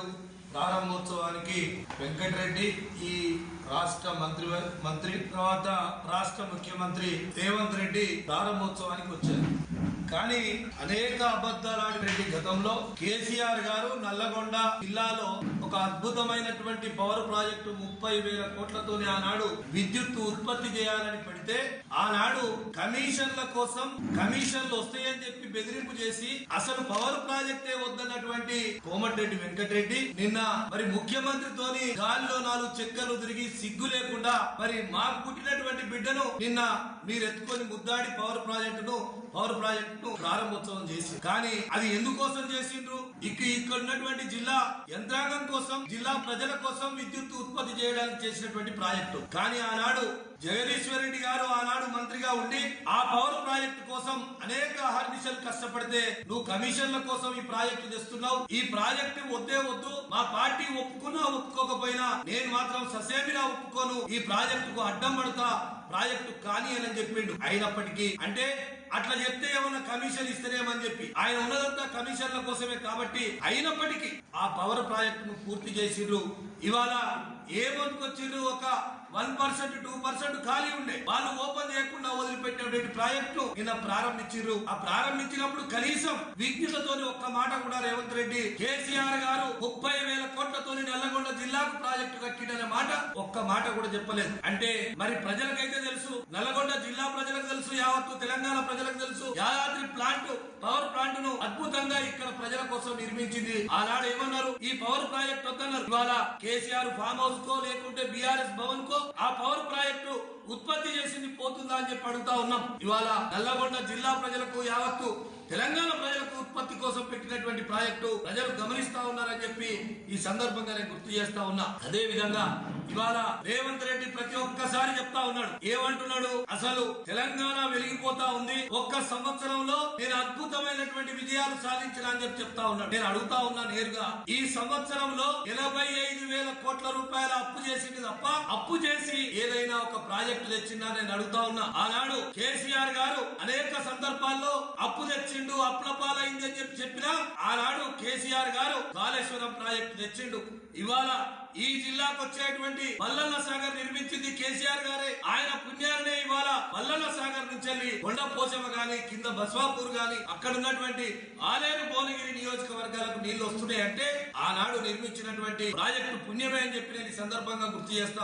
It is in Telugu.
ప్రాజెక్టు ప్రారంభోత్సవానికి వెంకటరెడ్డి ఈ రాష్ట్ర మంత్రి మంత్రి తర్వాత రాష్ట్ర ముఖ్యమంత్రి రేవంత్ రెడ్డి ప్రారంభోత్సవానికి వచ్చారు. కానీ అనేక అబద్ధాలు ఆడినటువంటి గతంలో కేసీఆర్ గారు నల్లగొండ జిల్లాలో ఒక అద్భుతమైనటువంటి పవర్ ప్రాజెక్టు ముప్పై వేల కోట్లతోనే ఆనాడు విద్యుత్ ఉత్పత్తి చేయాలని పెడితే ఆనాడు కమిషన్ల కోసం కమిషన్లు వస్తాయని చెప్పి బెదిరింపు చేసి అసలు పవర్ ప్రాజెక్టే వద్దన్నటువంటి కోమటిరెడ్డి వెంకటరెడ్డి నిన్న మరి ముఖ్యమంత్రితోని గాలిలో నాలుగు చెక్కలు తిరిగి సిగ్గు లేకుండా మరి మాకు పుట్టినటువంటి బిడ్డను నిన్న మీరు ఎత్తుకొని ముద్దాడి పవర్ ప్రాజెక్టును పవర్ ప్రాజెక్టు ప్రాజెక్టు ప్రారంభోత్సవం చేసి కానీ అది ఎందుకోసం చేసిండ్రు? ఇక ఇక్కడ ఉన్నటువంటి జిల్లా యంత్రాంగం కోసం జిల్లా ప్రజల కోసం విద్యుత్ ఉత్పత్తి చేయడానికి చేసినటువంటి ప్రాజెక్టు. కానీ ఆనాడు జగదీశ్వర్ రెడ్డి గారు ఆనాడు మంత్రిగా ఉండి ఆ పవర్ ప్రాజెక్టు కోసం అనేక హర్నిశలు కష్టపడితే నువ్వు కమిషన్ల కోసం ఈ ప్రాజెక్టు తెస్తున్నావు. ఈ ప్రాజెక్టు వద్దే వద్దు మా పార్టీ ఒప్పుకున్నా ఒప్పుకోకపోయినా నేను మాత్రం ససేమిరా ఒప్పుకోను. ఈ ప్రాజెక్టుకు అడ్డం పడతా ప్రాజెక్టు కానీ అని చెప్పిండు. అయినప్పటికీ అంటే అట్లా చెప్తే ఏమన్నా కమిషన్ ఇస్తేనేమని చెప్పి. ఆయన ఉన్నదంతా కమిషన్ల కోసమే కాబట్టి అయినప్పటికీ ఆ పవర్ ప్రాజెక్టును పూర్తి చేసిండ్రు. ఇవాళ ఏమనుకొచ్చిండ్రు ఒక వన్ పర్సెంట్ టూ పర్సెంట్ ఖాళీ ఉండే. వాళ్ళు ఓపెన్ చేయకుండా వదిలిపెట్టేటువంటి ప్రాజెక్టు నిన్న ప్రారంభించారు ఆ ప్రారంభించినప్పుడు కనీసం విజ్ఞతతో ఒక్క మాట కూడా రేవంత్ రెడ్డి కేసీఆర్ గారు ముప్పై వేల కోట్లతో నల్లగొండ జిల్లాకు ప్రాజెక్టు కట్టిండనే మాట ఒక్క మాట కూడా చెప్పలేదు. అంటే మరి ప్రజలకైతే తెలుసు నల్లగొండ జిల్లా ప్రజలకు తెలుసు యావత్తు తెలంగాణ ప్రజలకు తెలుసు యాదాద్రి ప్లాంట్ అద్భుతంగా ఇక్కడ ప్రజల కోసం నిర్మించింది. ఆనాడు ఏమన్నారు? ఈ పవర్ ప్రాజెక్ట్ వద్దన్నారు. ఇవాళ కేసీఆర్ ఫామ్ హౌస్ కో లేకుంటే బీఆర్ఎస్ భవన్ కో ఆ పవర్ ప్రాజెక్టు ఉత్పత్తి చేసింది పోతుందా అని చెప్పి అడుగుతా ఉన్నాం. ఇవాళ నల్లగొండ జిల్లా ప్రజలకు యావత్తు తెలంగాణ ప్రజలకు కోసం పెట్టినటువంటి ప్రాజెక్టు ప్రజలు గమనిస్తా ఉన్నారని చెప్పి ఈ సందర్భంగా నేను గుర్తు చేస్తా ఉన్నా. అదే విధంగా ఇవాళ రేవంత్ రెడ్డి ప్రతి ఒక్కసారి చెప్తా ఉన్నాడు. ఏమంటున్నాడు? అసలు తెలంగాణ వెలిగిపోతా ఉంది. ఒక్క సంవత్సరంలో నేను అద్భుతమైనటువంటి విజయాలు సాధించిన అని చెప్పి చెప్తా ఉన్నాడు. నేను అడుగుతా ఉన్నా నేరుగా ఈ సంవత్సరంలో ఎనభై ఐదు వేల కోట్ల రూపాయల అప్పు చేసింది తప్ప అప్పు చేసి ఏదైనా ఒక ప్రాజెక్టు తెచ్చిందా నేను అడుగుతా ఉన్నా. ఆనాడు కేసీఆర్ గారు అనేక సందర్భాల్లో అప్పు తెచ్చిండు అప్పుల పాలైంది అని చెప్పి చెప్పినా ఆనాడు కేసీఆర్ గారు కాళేశ్వరం ప్రాజెక్టు తెచ్చిండు. ఇవాళ ఈ జిల్లాకు వచ్చేటువంటి మల్లన్న సాగర్ నిర్మించింది కేసీఆర్ గారే. ఆయన పుణ్యాన్నే ఇవాళ మల్లన్న సాగర్ నుంచి వెళ్ళి కొండ పోచమ గాని కింద బస్వాపూర్ గాని అక్కడ ఉన్నటువంటి ఆలేరు భువనగిరి నియోజకవర్గాలకు నీళ్ళు వస్తున్నాయి అంటే ఆనాడు నిర్మించినటువంటి ప్రాజెక్టు పుణ్యమే అని చెప్పి నేను ఈ సందర్భంగా గుర్తు చేస్తా